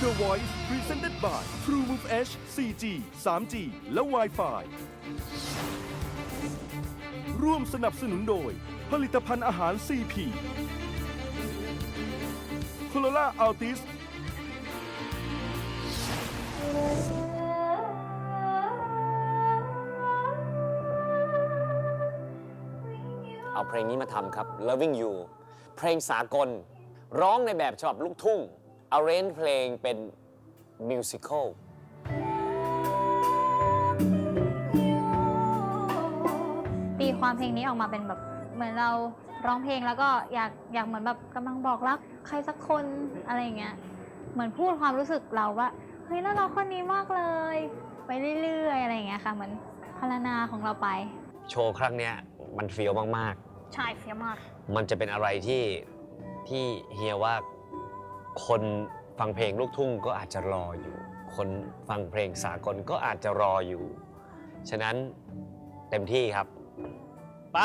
The Voice Presented by True Move H 4G 3G และ Wi-Fi ร่วมสนับสนุนโดย ผลิตภัณฑ์อาหาร CP โคโ o ล่าอัลติสเอาเพลงนี้มาทำครับ Loving You เพลงสากล ร้องในแบบฉบับลูกทุ่ง arrange เพลงเป็นมิวสิควลตีความเพลงนี้ออกมาเป็นแบบเหมือนเราร้องเพลงแล้วก็อยากอยากเหมือนแบบกำลังบอกรักใครสักคนอะไรอย่างเงี้ยเหมือนพูดความรู้สึกเราว่าเฮ้ยน่ารักคนนี้มากเลย ไปเรื่อยๆอะไรอย่างเงี้ยค่ะเหมือนพรรณนาของเราไปโชว์ครั้งเนี้ยมันเฟี้ยวมากใช่เฟี้ยวมากๆมันจะเป็นอะไรที่ที่เฮียว่า คนฟังเพลงลูกทุ่งก็อาจจะรออยู่ คนฟังเพลงสากลก็อาจจะรออยู่ ฉะนั้นเต็มที่ครับ ไป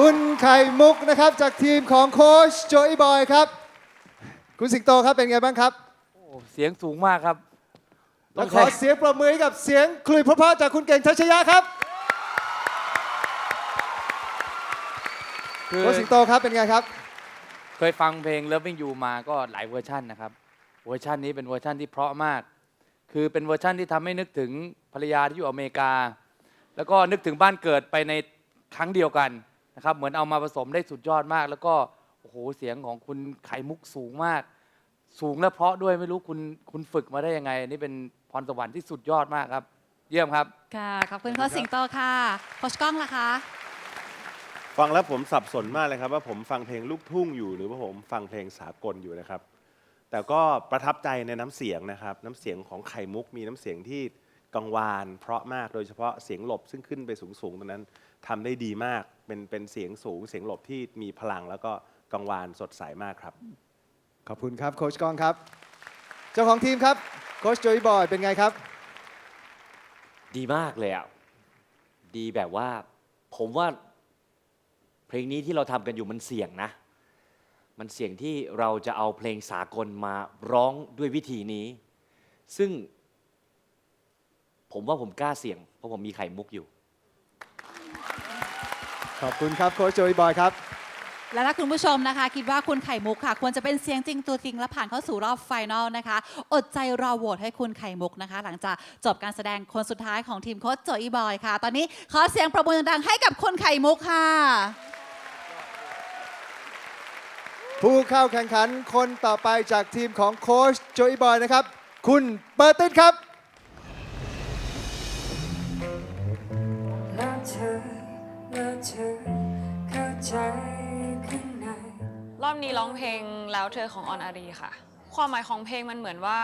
คุณไข่มุกนะครับจากทีมของโค้ชโจอีบอยครับ คุณสิงโตครับเป็นไงบ้างครับโอ้เสียงสูงมากครับและขอเสียงปรบมือให้กับเสียงคลุยเพราะๆจากคุณเก่งทัชยะครับคือโค้ชสิงโตครับเป็นไงครับ เคยฟังเพลง Loving You มาก็หลายเวอร์ชันนะครับ เวอร์ชันนี้เป็นเวอร์ชันที่เพราะมาก คือเป็นเวอร์ชันที่ทำให้นึกถึงภรรยาที่อยู่อเมริกา แล้วก็นึกถึงบ้านเกิดไปในครั้งเดียวกัน นะครับเหมือนเอามาผสมได้สุดยอดมาก แล้วก็โอ้โหเสียงของคุณไข่มุกสูงมาก สูงและเพราะด้วยไม่รู้คุณคุณฝึกมาได้ยังไงอันนี่เป็นพรสวรรค์ที่สุดยอดมากครับ เยี่ยมครับ ค่ะ ขอบคุณโค้ชสิงโตค่ะโค้ชก้องล่ะคะ ฟังแล้วผมสับสนมากเลยครับว่าผมฟังเพลงลูกทุ่งอยู่หรือว่าผมฟังเพลงสากลอยู่นะครับ แต่ก็ประทับใจในน้ำเสียงนะครับ น้ำเสียงของไข่มุกมีน้ำเสียงที่กังวาน เพราะมากโดยเฉพาะเสียงหลบซึ่งขึ้นไปสูงๆตรงนั้นทำได้ดีมาก เป็นเป็นเสียงสูงเสียงหลบที่มีพลังแล้วก็กังวานสดใสมากครับ ขอบคุณครับโค้ชกองครับ เจ้าของทีมครับโค้ชโจยบอยเป็นไงครับ ดีมากเลยอะ ดีแบบว่า ผมว่า เพลงนี้ที่เราทำกันอยู่มันเสี่ยงนะ มันเสี่ยงที่เราจะเอาเพลงสากลมาร้องด้วยวิธีนี้ ซึ่ง ผมว่าผมกล้าเสี่ยง เพราะผมมีไข่มุกอยู่ ขอบคุณครับโค้ชโจยบอยครับ และถ้าคุณผู้ชมนะคะ คิดว่าคุณไข่มุกค่ะ ควรจะเป็นเสียงจริงตัวจริงและผ่านเข้าสู่รอบไฟนอลนะคะ อดใจรอโหวตให้คุณไข่มุกนะคะ หลังจากจบการแสดงคนสุดท้ายของทีมโค้ชโจอีบอยค่ะ ตอนนี้ขอเสียงประมือดังๆให้กับคุณไข่มุกค่ะ ผู้เข้าแข่งขันคนต่อไปจากทีมของโค้ชโจยบอยนะครับ คุณเปิดตินครับ แล้วเธอเข้าใจข้างในรอบนี้ร้องเพลงแล้วเธอของออนอารีค่ะ ความหมายของเพลงมันเหมือนว่า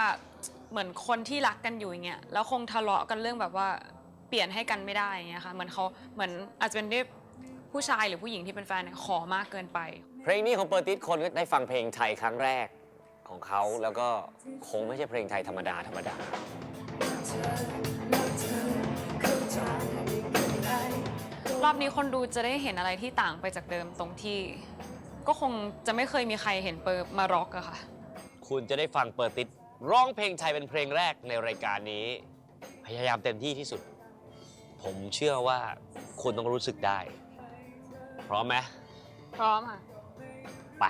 เหมือนคนที่รักกันอยู่อย่างเงี้ยแล้วคงทะเลาะกันเรื่องแบบว่าเปลี่ยนให้กันไม่ได้อย่างเงี้ยค่ะเหมือนเขาเหมือนอาจจะเป็นด้วยผู้ชายหรือผู้หญิงที่เป็นแฟนเนี่ยขอมากเกินไป เพลงนี้ของเปอร์ติสคนก็ได้ฟังเพลงไทยครั้งแรกของเขาแล้วก็คงไม่ใช่เพลงไทยธรรมดาธรรมดา รอบนี้คนดูจะได้เห็นอะไรที่ต่างไปจากเดิมตรงที่ ก็คงจะไม่เคยมีใครเห็นเปิร์มาร็อกอะค่ะ คุณจะได้ฟังเปิดติดร้องเพลงไทยเป็นเพลงแรกในรายการนี้ พยายามเต็มที่ที่สุด ผมเชื่อว่าคุณต้องรู้สึกได้ พร้อมไหมพร้อมค่ะ ไป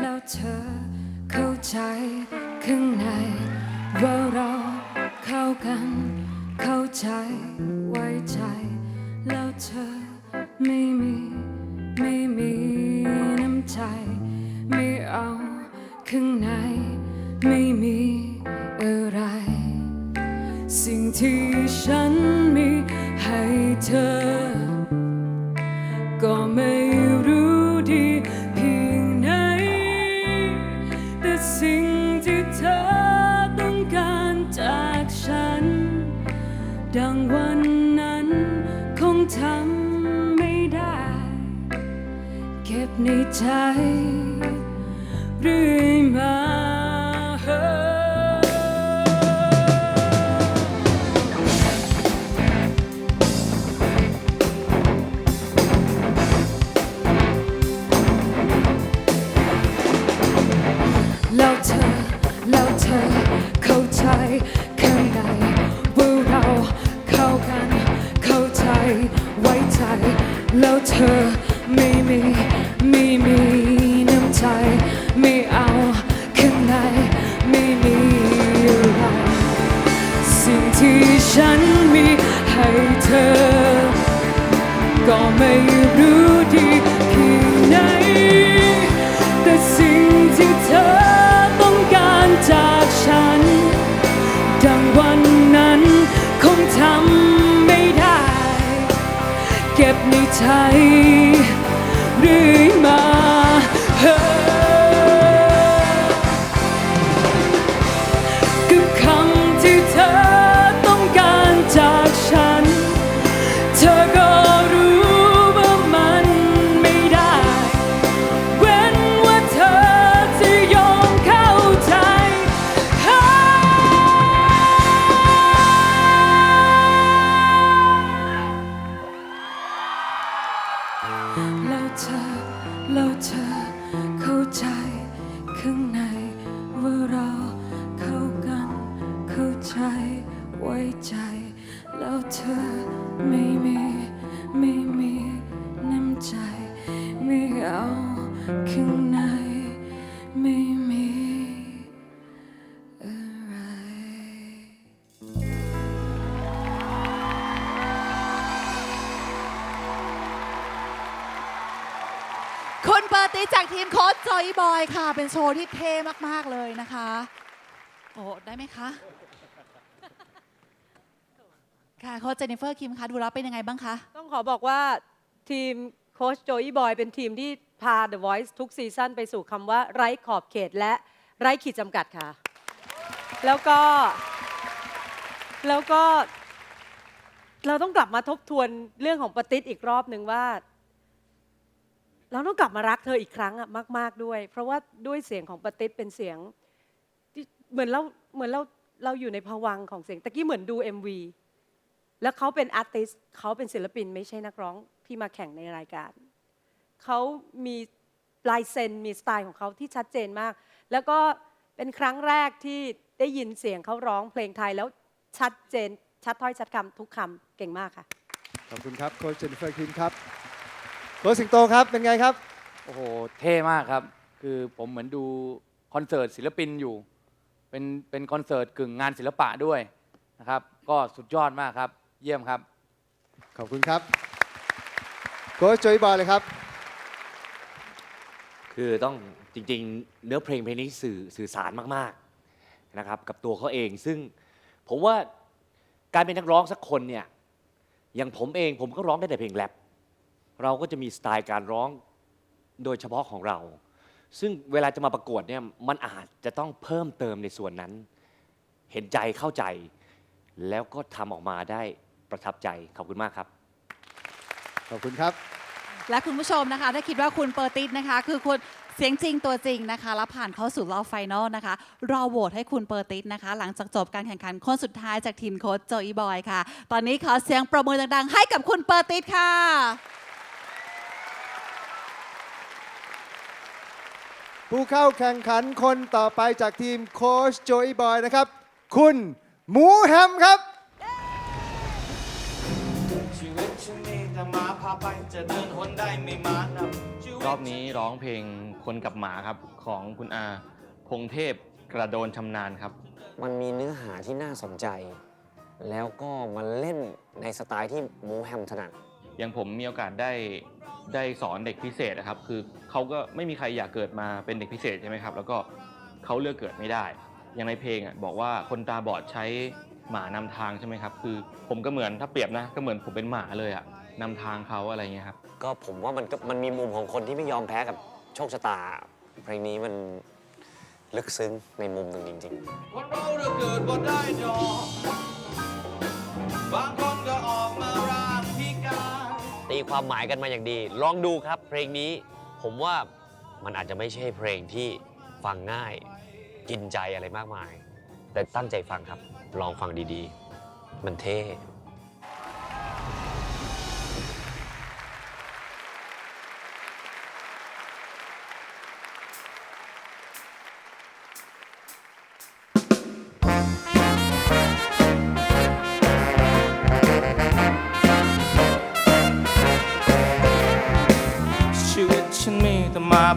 แล้วเธอเข้าใจข้างในว่าเราเข้ากัน เข้าใจไว้ใจ แล้วเธอไม่มีไม่มีน้ำใจ ไม่เอาข้างในไม่มีอะไร สิ่งที่ฉันมีให้เธอ ก็ไม่ ในใจเรื่อยมา คุณเปอร์ติจากทีมโค้ชจอยบอยค่ะ เป็นโชว์ที่เท่มาก ๆ เลยนะคะ โอ้ ได้ไหมคะ ค่ะโค้ชเจนนิเฟอร์คิมคะ ดูแล้วเป็นยังไงบ้างคะ ต้องขอบอกว่าทีมโค้ชโจอี้บอยเป็นทีมที่พา The Voice ทุกซีซั่นไปสู่คำว่าไร้ขอบเขตและไร้ขีดจำกัดค่ะ แล้วก็ แล้วก็ เราต้องกลับมาทบทวนเรื่องของปฏิษอีกรอบหนึ่งว่า เราต้องกลับมารักเธออีกครั้งอะมาก ๆด้วย เพราะว่าด้วยเสียงของปฏิษเป็นเสียงที่เหมือนเราเหมือนเราเราอยู่ในภวังของเสียงตะกี้เหมือนดู MV แล้วเขาเป็นอาร์ติสเขาเป็นศิลปินไม่ใช่นักร้องที่มาแข่งในรายการเขามีลายเซ็นมีสไตล์ของเขาที่ชัดเจนมาก แล้วก็เป็นครั้งแรกที่ได้ยินเสียงเขาร้องเพลงไทยแล้วชัดเจนชัดถ้อยชัดคำทุกคำเก่งมากค่ะ ขอบคุณครับโค้ชเจนนิเฟอร์คิมครับ โค้ชสิงโตครับเป็นไงครับ โอ้โห เท่มากครับ คือผมเหมือนดูคอนเสิร์ตศิลปินอยู่ เป็นเป็นคอนเสิร์ตกึ่งงานศิลปะด้วยนะครับ ก็สุดยอดมากครับ เยี่ยมครับ ขอบคุณครับโค้ชโจยบอยเลยครับ คือต้องจริงๆ เนื้อเพลงเพลงนี้สื่อสื่อสารมากๆนะครับ กับตัวเขาเองซึ่งผมว่าการเป็นนักร้องสักคนเนี่ยอย่างผมเองผมก็ร้องได้แต่เพลงแรป เราก็จะมีสไตล์การร้องโดยเฉพาะของเรา ซึ่งเวลาจะมาประกวดเนี่ยมันอาจจะต้องเพิ่มเติมในส่วนนั้น เห็นใจเข้าใจ แล้วก็ทำออกมาได้ประทับใจขอบคุณมากครับ ขอบคุณครับ และคุณผู้ชมนะคะ ถ้าคิดว่าคุณเปอร์ติสนะคะ คือคุณเสียงจริงตัวจริงนะคะแล้วผ่านเข้าสู่รอบไฟนอลนะคะ รอโหวตให้คุณเปอร์ติสนะคะ หลังจากจบการแข่งขันคนสุดท้ายจากทีมโค้ชโจอีบอยค่ะ ตอนนี้ขอเสียงประมือดังๆ ให้กับคุณเปอร์ติสค่ะ ผู้เข้าแข่งขันคนต่อไปจากทีมโค้ชโจยบอยนะครับ คุณหมูแฮมครับชีวิตฉันมีแต่หมาพาไปจะเดินหนได้ไม่มานำชีวิตรอบนี้ร้องเพลงคนกับหมาครับของคุณอาพงเทพกระโดนชำนาญครับ มันมีเนื้อหาที่น่าสนใจ แล้วก็มันเล่นในสไตล์ที่หมูแฮมถนัด อย่างผมมีโอกาสได้ได้สอนเด็กพิเศษนะครับ คือเขาก็ไม่มีใครอยากเกิดมาเป็นเด็กพิเศษใช่ไหมครับ แล้วก็เขาเลือกเกิดไม่ได้ อย่างในเพลงอะบอกว่าคนตาบอดใช้หมานำทางใช่ไหมครับ คือผมก็เหมือนถ้าเปรียบนะ ก็เหมือนผมเป็นหมาเลยอะนำทางเขาอะไรเงี้ยครับ ก็ผมว่ามันก็มันมีมุมของคนที่ไม่ยอมแพ้กับโชคชะตา เพลงนี้มันลึกซึ้งในมุมหนึ่งจริงๆ ตีความหมายกันมาอย่างดี ลองดูครับเพลงนี้ ผมว่ามันอาจจะไม่ใช่เพลงที่ฟังง่าย กินใจอะไรมากมาย แต่ตั้งใจฟังครับ ลองฟังดีๆ มันเท่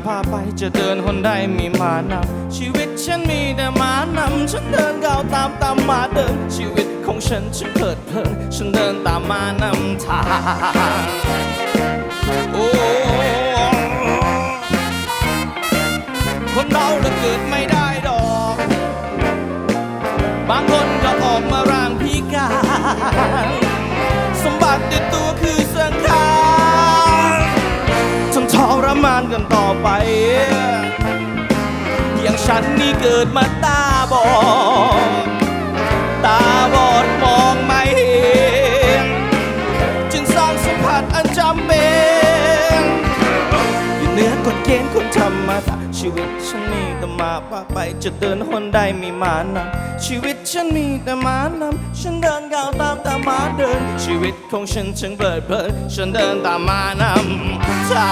พาไปจะเดินหนได้มีมานำชีวิตฉันมีแต่มานำฉันเดินก้าวตามตามมาเดิน ชีวิตของฉันฉันเพลิดเพลินฉันเดินตามมานำทางโอ้คนเราเราเกิดไม่ได้ดอก บางคนก็ออกมาร่างพิการสมบัติในตัวคือ มานกันต่อไป อย่างฉันนี่เกิดมาตาบอด ตาบอดมองไม่เห็น รมดาชีวิตฉันมีแต่มาพาไปจะเดินหนใดมีมานำชีวิตฉันมีแต่มานำฉันเดินก้าวตามแต่มาเดิน ชีวิตของฉันฉันเบิดเพลินฉันเดินตามมานำทา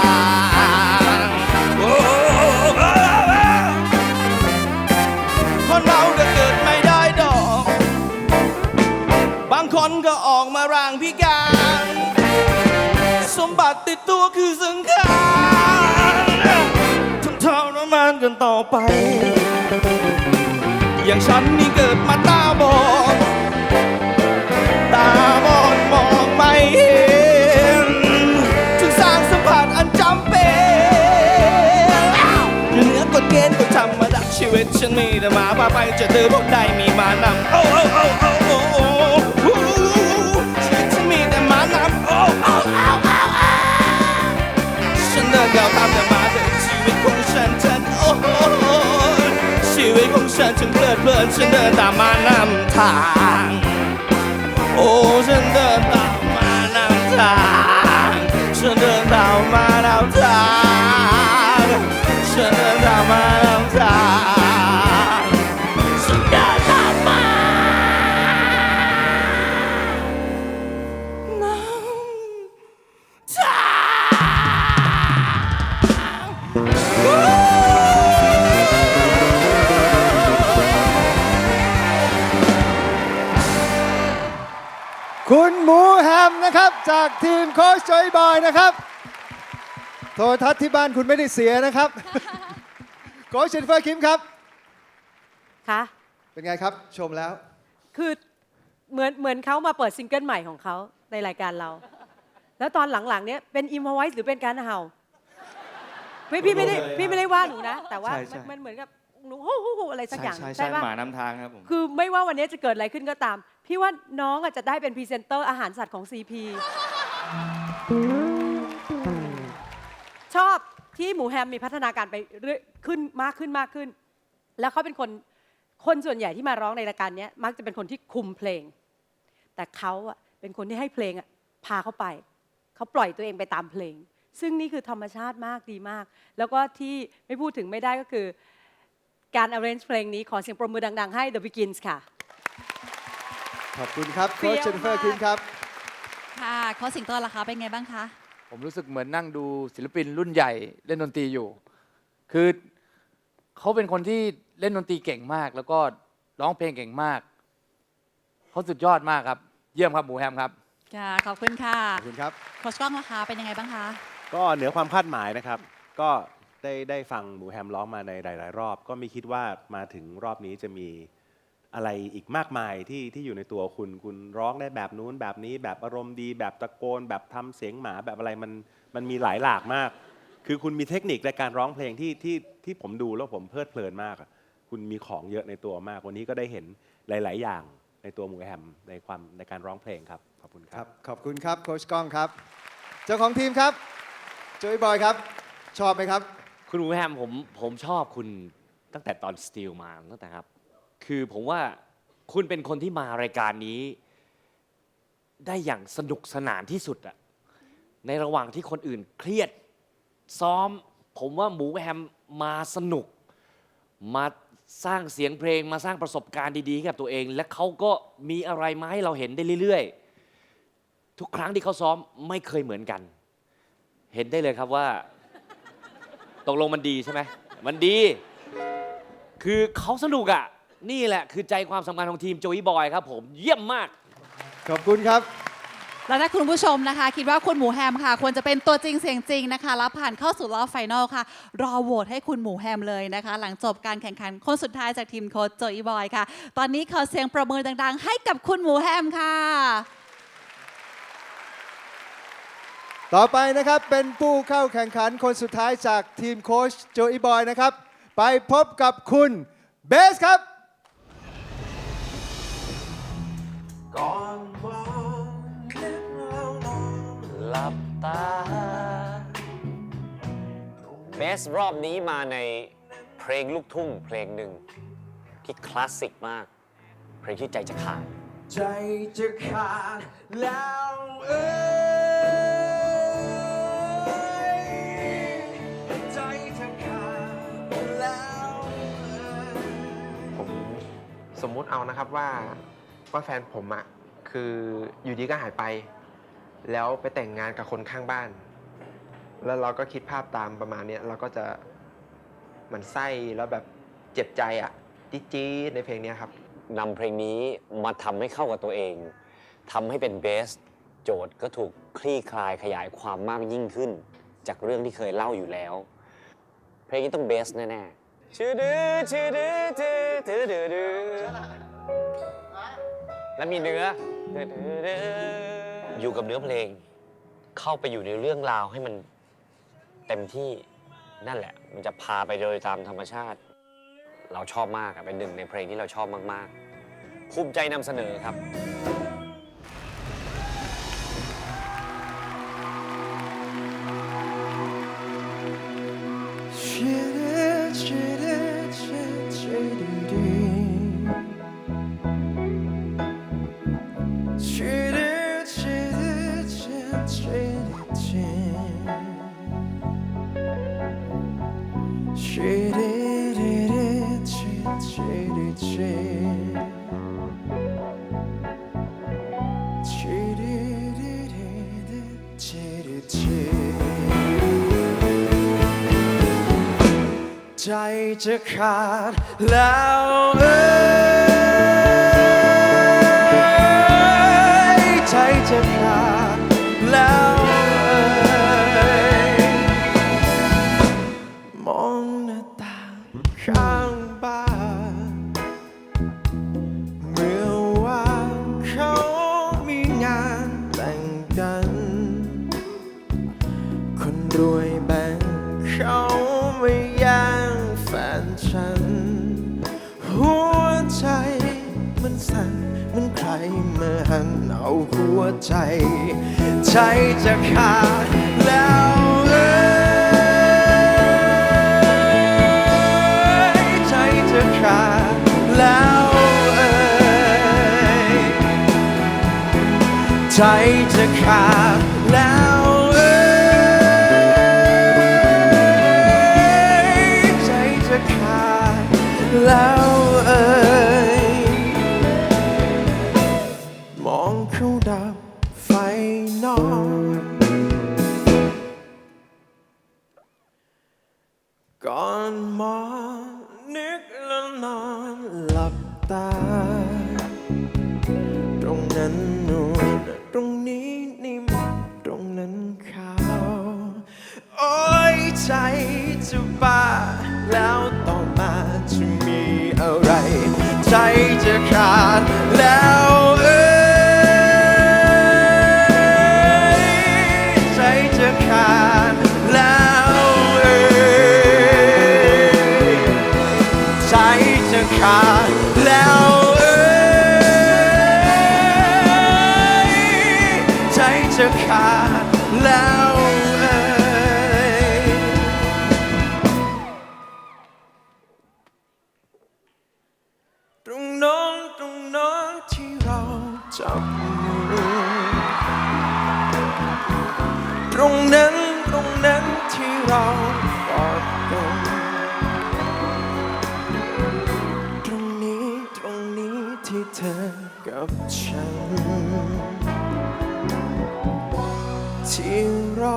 งคนเราก็เกิดไม่ได้ดอก บางคนก็ออกมารางพิการ สมบัติติดตัวคือสังขาร นต่อไป อย่างฉันนี่เกิดมาตาบอดตาบอดมองไม่เห็นจึงสร้างสัมผัสอันจำเป็นอยู่เหนือกฎเกณฑ์ก็ธรรมดาชีวิตฉันมีแต่มาพาไปจะเธอพบใดมีมานำโอ้โอ้โอ้ ฉันจึงเพลิดเพลินฉันเดินตามมานำทาง โอ้ฉันเดินตามมานำทางฉันเดินตามมานำทาง จากทีมโค้ชจอยบอยนะครับ โทรทัศน์ที่บ้านคุณไม่ได้เสียนะครับ โค้ชเชนเฟอร์คิมครับ คะเป็นไงครับ ชมแล้ว คือเหมือนเหมือนเขามาเปิดซิงเกิลใหม่ของเขาในรายการเรา แล้วตอนหลังๆเนี้ยเป็นอิมพอไวส์หรือเป็นการเห่า ไม่พี่ไม่ได้พี่ไม่ได้ว่าหนูนะ แต่ว่าใช่ใช่ มันมันเหมือนกับ หนูฮู้ฮู้ฮู้อะไรสักอย่างใช่ใช่ปะหมานำทางครับผมคือไม่ว่าวันนี้จะเกิดอะไรขึ้นก็ตาม พี่ว่าน้องอาจจะได้เป็นพรีเซนเตอร์อาหารสัตว์ของ CP ชอบที่หมูแฮมมีพัฒนาการไปเรื่อยขึ้นมากขึ้นมากขึ้น แล้วเขาเป็นคนคนส่วนใหญ่ที่มาร้องในรายการเนี้ยมักจะเป็นคนที่คุมเพลง แต่เขาอะเป็นคนที่ให้เพลงอะพาเขาไป เขาปล่อยตัวเองไปตามเพลง ซึ่งนี่คือธรรมชาติมากดีมาก แล้วก็ที่ไม่พูดถึงไม่ได้ก็คือ การ arrange เพลงนี้ขอเสียงปรบมือดัง ๆ ให้ The Begins ค่ะ ขอบคุณครับเปรี้โค้ชยวเชนเฟอร์มากคิมครับ ค่ะโค้ชสิงโตล่ะคะเป็นไงบ้างคะ ผมรู้สึกเหมือนนั่งดูศิลปินรุ่นใหญ่เล่นดนตรีอยู่ คือเขาเป็นคนที่เล่นดนตรีเก่งมาก แล้วก็ร้องเพลงเก่งมาก เขาสุดยอดมากครับ เยี่ยมครับหมูแฮมครับ ค่ะ ขอบคุณค่ะ ขอบคุณครับ โค้ชกล้องล่ะคะเป็นยังไงบ้างคะ ก็เหนือความคาดหมายนะครับ ก็ ได้ได้ฟังหมูแฮมร้องมาในหลาย ๆ รอบ ก็ไม่คิดว่ามาถึงรอบนี้จะมีอะไรอีกมากมายที่ที่อยู่ในตัวคุณคุณร้องได้แบบนู้นแบบนี้แบบอารมณ์ดีแบบตะโกน แบบทำเสียงหมาแบบอะไรมันมันมีหลายหลากมาก คือคุณมีเทคนิคในการร้องเพลงที่ที่ที่ผมดูแล้วผมเพลิดเพลินมากอะคุณมีของเยอะในตัวมาก วันนี้ก็ได้เห็นหลาย ๆ อย่างในตัวหมูแฮมในความในการร้องเพลงครับขอบคุณครับขอบคุณครับโค้ชก้องครับ เจ้าของทีมครับโจยบอยครับ ชอบไหมครับ คุณหมูแฮมผมผมชอบคุณตั้งแต่ตอนสตีลมาตั้งแต่ครับ คือผมว่าคุณเป็นคนที่มารายการนี้ ได้อย่างสนุกสนานที่สุดอะในระหว่างที่คนอื่นเครียด ซ้อม ผมว่าหมูแฮมมาสนุก มาสร้างเสียงเพลงมาสร้างประสบการณ์ดีๆ กับตัวเอง และเขาก็มีอะไรมาให้เราเห็นได้เรื่อยๆ ทุกครั้งที่เขาซ้อมไม่เคยเหมือนกัน เห็นได้เลยครับว่า ตกลงมันดีใช่ไหมมันดี คือเขาสนุกอะ นี่แหละคือใจความสำคัญของทีมโจยบอยครับผมเยี่ยมมาก ขอบคุณครับ แล้วถ้าคุณผู้ชมนะคะ คิดว่าคุณหมูแฮมค่ะ ควรจะเป็นตัวจริงเสียงจริงนะคะแล้วผ่านเข้าสู่รอบไฟนอลค่ะ รอโหวตให้คุณหมูแฮมเลยนะคะ หลังจบการแข่งขันคนสุดท้ายจากทีมโค้ชโจอีบอยค่ะ ตอนนี้ขอเสียงประมือดังๆ ให้กับคุณหมูแฮมค่ะ ต่อไปนะครับเป็นผู้เข้าแข่งขันคนสุดท้ายจากทีมโค้ชโจอีบอยนะครับ ไปพบกับคุณเบสครับหลับตา เบสรอบนี้มาในเพลงลูกทุ่งเพลงหนึ่งที่คลาสสิกมาก เพลงที่ใจจะขาด ใจจะขาดแล้วเอ้ย สมมุติเอานะครับว่าว่าแฟนผมอะคืออยู่ดีก็หายไป แล้วไปแต่งงานกับคนข้างบ้าน แล้วเราก็คิดภาพตามประมาณเนี้ยเราก็จะหมันไส้แล้วแบบเจ็บใจอะจี๊ดๆในเพลงเนี้ยครับ นำเพลงนี้มาทำให้เข้ากับตัวเองทำให้เป็นเบส โจทย์ก็ถูกคลี่คลายขยายความมากยิ่งขึ้น จากเรื่องที่เคยเล่าอยู่แล้ว เพลงนี้ต้องเบสแน่ๆ ชื่อดื้อชื่อดื้อดื้อดื้อดื้อดื้อแล้วมีเนื้อดื้อดื้อดื้ออยู่กับเนื้อเพลง เข้าไปอยู่ในเรื่องราวให้มันเต็มที่นั่นแหละ มันจะพาไปโดยตามธรรมชาติ เราชอบมากอะเป็นหนึ่งในเพลงที่เราชอบมากๆ ภูมิใจนำเสนอครับใจ จะขาดแล้วเอ้ย วใจ ใจจะขาดแล้วเอ้ยใจจะขาดแล้วเอ้ยใจจะขาดแล้วเอ้ยใจจะขาดแล้ว ก่อนมองนึกแล้วนอนหลับตา ตรงนั้นนูนตรงนี้นิ่มตรงนั้นขาวโอ้ยใจจะบ้าแล้วต่อมาจะมีอะไร ใจ จับมือตรงนั้นตรงนั้นที่เรากอดกันตรงนี้ตรงนี้ที่เธอกับฉันที่เรา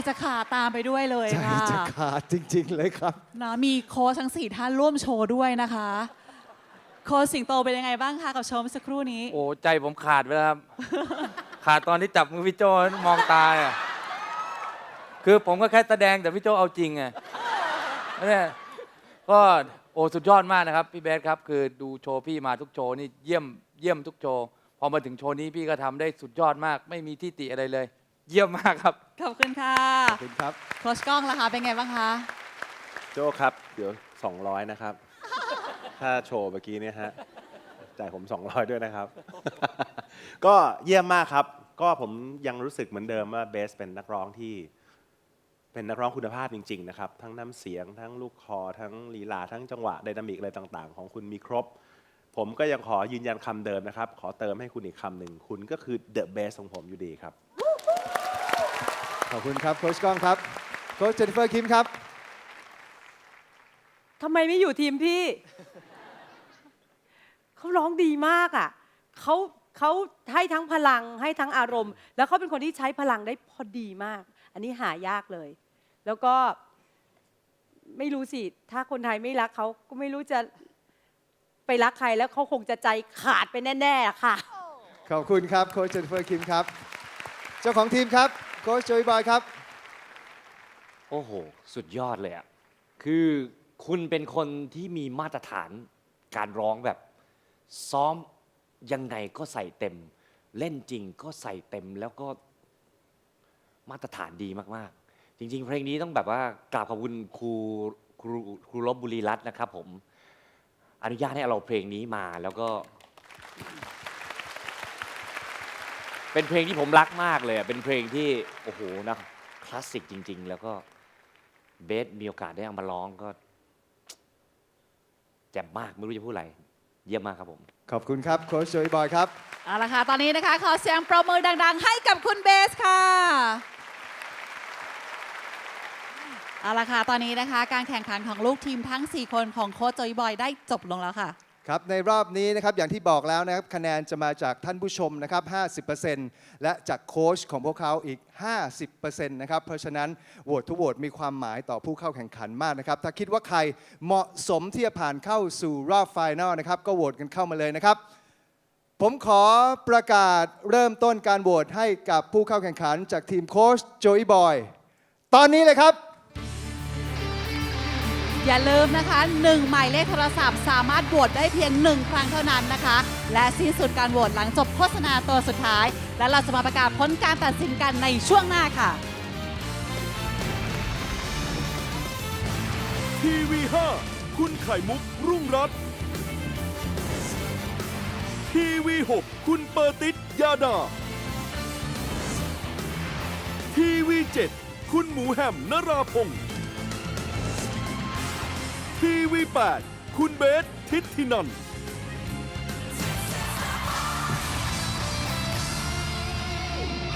จจะขาดตามไปด้วยเลยใจค่ะจะขาดจริง ๆ เลยครับ นะมีโค้ชทั้งสี่ท่านร่วมโชว์ด้วยนะคะ โค้ชสิงโตเป็นยังไงบ้างคะกับโชว์เมื่อสักครู่นี้ โอ้ใจผมขาดไปแล้วครับ ขาดตอนที่จับมือพี่โจมองตาอะคือผมก็แค่แสดงแต่พี่โจเอาจริงไงเนี่ยก็โอ้สุดยอดมากนะครับ พี่เบสครับ คือดูโชว์พี่มาทุกโชว์นี่เยี่ยมเยี่ยมทุกโชว์พอมาถึงโชว์นี้พี่ก็ทำได้สุดยอดมาก ไม่มีที่ติอะไรเลย เยี่ยมมากครับ ขอบคุณค่ะขอบคุณครับ โค้ชก้องล่ะคะเป็นไงบ้างคะ โจ้ครับ เดี๋ยว 200 นะครับ ถ้าโชว์เมื่อกี้เนี่ยฮะ จ่ายผม 200 ด้วยนะครับ ก็เยี่ยมมากครับ ก็ผมยังรู้สึกเหมือนเดิมว่าเบสเป็นนักร้องที่ เป็นนักร้องคุณภาพจริง ๆ นะครับ ทั้งน้ำเสียง ทั้งลูกคอ ทั้งลีลา ทั้งจังหวะไดนามิกอะไรต่างๆ ของคุณมีครบ ผมก็ยังขอยืนยันคำเดิมนะครับ ขอเติมให้คุณอีกคำหนึ่ง คุณก็คือ the best ของผมอยู่ดีครับ ขอบคุณครับโค้ชก้องครับโค้ชเจนนิเฟอร์คิมครับทำไมไม่อยู่ทีมพี่ เขาร้องดีมากอะเขาเขาให้ทั้งพลังให้ทั้งอารมณ์ แล้วเขาเป็นคนที่ใช้พลังได้พอดีมาก อันนี้หายากเลย แล้วก็ไม่รู้สิ ถ้าคนไทยไม่รักเขาก็ไม่รู้จะไปรักใครแล้วเขาคงจะใจขาดไปแน่ๆอะค่ะ ขอบคุณครับ โค้ชเจนนิเฟอร์คิมครับ เจ้าของทีมครับ โค้ชโจยบอยครับ โอ้โห สุดยอดเลยอะคือคุณเป็นคนที่มีมาตรฐานการร้องแบบ ซ้อมยังไงก็ใส่เต็ม เล่นจริงก็ใส่เต็มแล้วก็มาตรฐานดีมากๆ จริง ๆ เพลงนี้ต้องแบบว่ากราบขอบคุณครูครูครูลบบุรีรัตน์นะครับผม อนุญาตให้เราเพลงนี้มาแล้วก็ เป็นเพลงที่ผมรักมากเลยอะเป็นเพลงที่โอ้โหนะคลาสสิกจริง ๆ แล้วก็เบสมีโอกาสได้เอามาร้องก็แจ่มมากไม่รู้จะพูดอะไร เยี่ยมมากครับผม ขอบคุณครับโค้ชโจยบอยครับ เอาละค่ะ ตอนนี้นะคะ ขอเสียงปรบมือดัง ๆ ให้กับคุณเบสค่ะ เอาละค่ะ ตอนนี้นะคะ การแข่งขันของลูกทีมทั้ง 4 คนของโค้ชโจยบอยได้จบลงแล้วค่ะ ครับในรอบนี้นะครับอย่างที่บอกแล้วนะครับคะแนนจะมาจากท่านผู้ชมนะครับ 50%และจากโค้ชของพวกเขาอีก 50%นะครับเพราะฉะนั้นโหวตทุกโหวตมีความหมายต่อผู้เข้าแข่งขันมากนะครับ ถ้าคิดว่าใครเหมาะสมที่จะผ่านเข้าสู่รอบไฟนอลนะครับก็โหวตกันเข้ามาเลยนะครับ ผมขอประกาศเริ่มต้นการโหวตให้กับผู้เข้าแข่งขันจากทีมโค้ชโจยบอยตอนนี้เลยครับ อย่าลืมนะคะ1หมายเลขโทรศัพท์ สามารถโหวตได้เพียง 1 ครั้งเท่านั้นนะคะ และสิ้นสุดการโหวตหลังจบโฆษณาตัวสุดท้าย และเราจะมาประกาศผลการตัดสินกันในช่วงหน้าค่ะ ทีวี5คุณไข่มุกรุ่งรัตน์ทีวี6คุณเปอร์ติสยาดา ทีวี7คุณหมูแฮมนราพงศ์ ทีวี8คุณเบสทิศทินันท์